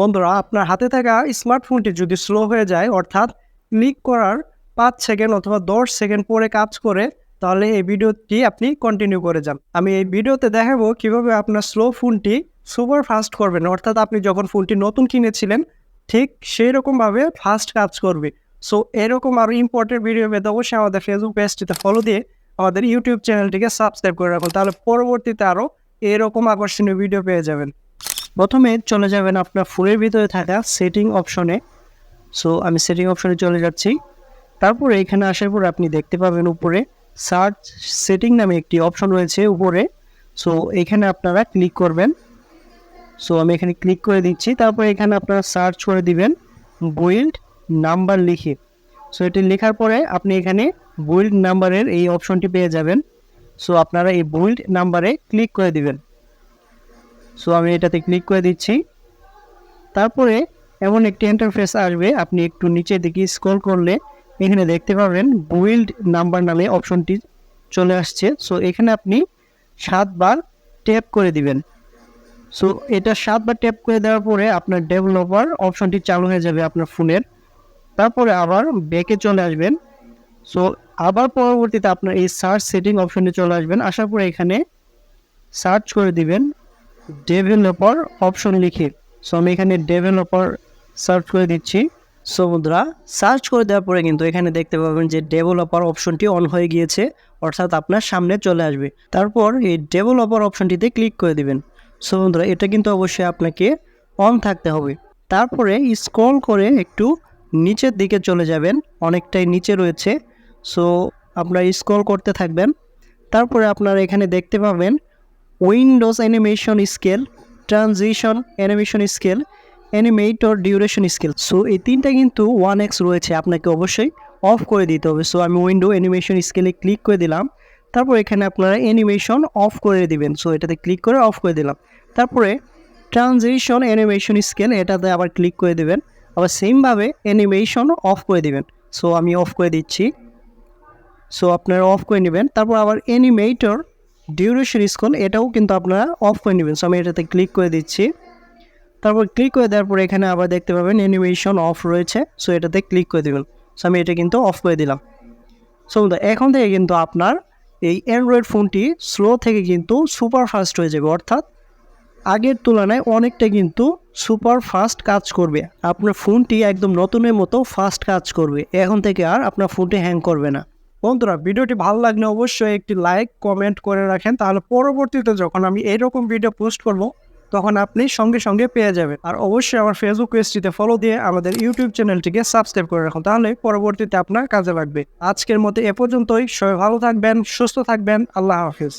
বন্ধুরা, আপনার হাতে থাকা স্মার্টফোনটি যদি স্লো হয়ে যায়, অর্থাৎ ক্লিক করার পাঁচ সেকেন্ড অথবা দশ সেকেন্ড পরে কাজ করে, তাহলে এই ভিডিওটি আপনি কন্টিনিউ করে যান। আমি এই ভিডিওতে দেখাবো কীভাবে আপনার স্লো ফোনটি সুপার ফাস্ট করবেন। অর্থাৎ আপনি যখন ফোনটি নতুন কিনেছিলেন, ঠিক সেই রকমভাবে ফাস্ট কাজ করবে। সো এরকম আরও ইম্পর্টেন্ট ভিডিও পেতে অবশ্যই আমাদের ফেসবুক পেজটিতে ফলো দিয়ে আমাদের ইউটিউব চ্যানেলটিকে সাবস্ক্রাইব করে রাখুন। তাহলে পরবর্তীতে আরও এরকম আকর্ষণীয় ভিডিও পেয়ে যাবেন। প্রথমে চলে যাবেন আপনার ফোনের ভিতরে থাকা সেটিং অপশনে সো আমি সেটিং অপশনে চলে যাচ্ছি। তারপরে এখানে আসার পর আপনি দেখতে পাবেন উপরে সার্চ সেটিং নামে একটি অপশন রয়েছে উপরে। সো এখানে আপনারা ক্লিক করবেন। সো আমি এখানে ক্লিক করে দিচ্ছি। তারপর এখানে আপনারা সার্চ করে দিবেন বুইল্ড নাম্বার লিখে। সো এটি লেখার পরে আপনি এখানে বুইল্ড নাম্বারের এই অপশনটি পেয়ে যাবেন। সো আপনারা এই বুইল্ড নাম্বারে ক্লিক করে দিবেন। সো আমি এটাতে ক্লিক করে দিচ্ছি। তারপরে এমন একটি ইন্টারফেস আসবে, আপনি একটু নিচের দিকে স্ক্রল করলে এখানে দেখতে পাবেন বুইল্ড নাম্বার নামে অপশনটি চলে আসছে। সো এখানে আপনি সাতবার ট্যাপ করে দিবেন। সো এটা সাতবার ট্যাপ করে দেওয়ার পরে আপনার ডেভেলপার অপশনটি চালু হয়ে যাবে আপনার ফোনের। তারপরে আবার ব্যাকে চলে আসবেন। সো আবার পরবর্তীতে আপনার এই সার্চ সেটিং অপশনে চলে আসবেন। আসার পরে এখানে সার্চ করে দিবেন। ডেভেলপার অপশন লিখে। সো আমি এখানে ডেভেলপার সার্চ করে দিচ্ছি। সমুদ্রা সার্চ করে দেওয়ার পরে কিন্তু এখানে দেখতে পাবেন যে ডেভেলপার অপশনটি অন হয়ে গিয়েছে, অর্থাৎ আপনার সামনে চলে আসবে। তারপর এই ডেভেলপার অপশনটিতে ক্লিক করে দিবেন। সো বন্ধুরা, এটা কিন্তু অবশ্যই আপনাকে অন থাকতে হবে। তারপরে স্ক্রল করে একটু নিচের দিকে চলে যাবেন, অনেকটাই নিচে রয়েছে। সো আপনারা স্ক্রল করতে থাকবেন। তারপরে আপনারা এখানে দেখতে পাবেন windows animation scale, transition animation scale, animator duration scale. So, এই তিনটা কিন্তু ওয়ান এক্স রয়েছে, আপনাকে অবশ্যই অফ করে দিতে হবে। সো, আমি উইন্ডো অ্যানিমেশন স্কেলে ক্লিক করে দিলাম। তারপর এখানে আপনারা অ্যানিমেশন অফ করে দিবেন। সো, এটাতে ক্লিক করে অফ করে দিলাম। তারপরে ট্রানজিশন অ্যানিমেশন স্কেল, এটাতে আবার ক্লিক করে দেবেন। আবার সেমভাবে অ্যানিমেশন অফ করে দিবেন। সো, আমি অফ করে দিচ্ছি। সো, আপনারা অফ করে নেবেন। তারপর আবার অ্যানিমেটর ডিউরেশন স্কেল এটাও কিন্তু আপনারা অফ করে নেবেন। সো আমি এটাতে ক্লিক করে দিচ্ছি। তারপর ক্লিক করে দেওয়ার পরে এখানে আবার দেখতে পাবেন অ্যানিমেশন অফ রয়েছে। সো এটাতে ক্লিক করে দেবেন। সো আমি এটা কিন্তু অফ করে দিলাম। সো এখন থেকে কিন্তু আপনার এই অ্যান্ড্রয়েড ফোনটি স্লো থেকে কিন্তু সুপার ফাস্ট হয়ে যাবে। অর্থাৎ আগের তুলনায় অনেকটা কিন্তু সুপার ফাস্ট কাজ করবে। আপনার ফোনটি একদম নতুনের মতো ফাস্ট কাজ করবে। এখন থেকে আর আপনার ফোনটি হ্যাং করবে না। বন্ধুরা, ভিডিওটি ভালো লাগলে অবশ্যই একটি লাইক কমেন্ট করে রাখেন। তাহলে পরবর্তীতে যখন আমি এরকম ভিডিও পোস্ট করব, তখন আপনি সঙ্গে সঙ্গে পেয়ে যাবেন। আর অবশ্যই আমার ফেসবুক পেজটিতে ফলো দিয়ে আমাদের ইউটিউব চ্যানেলটিকে সাবস্ক্রাইব করে রাখুন। তাহলে পরবর্তীতে আপনার কাজে লাগবে। আজকের মতো এ পর্যন্তই। সবাই ভালো থাকবেন, সুস্থ থাকবেন। আল্লাহ হাফিজ।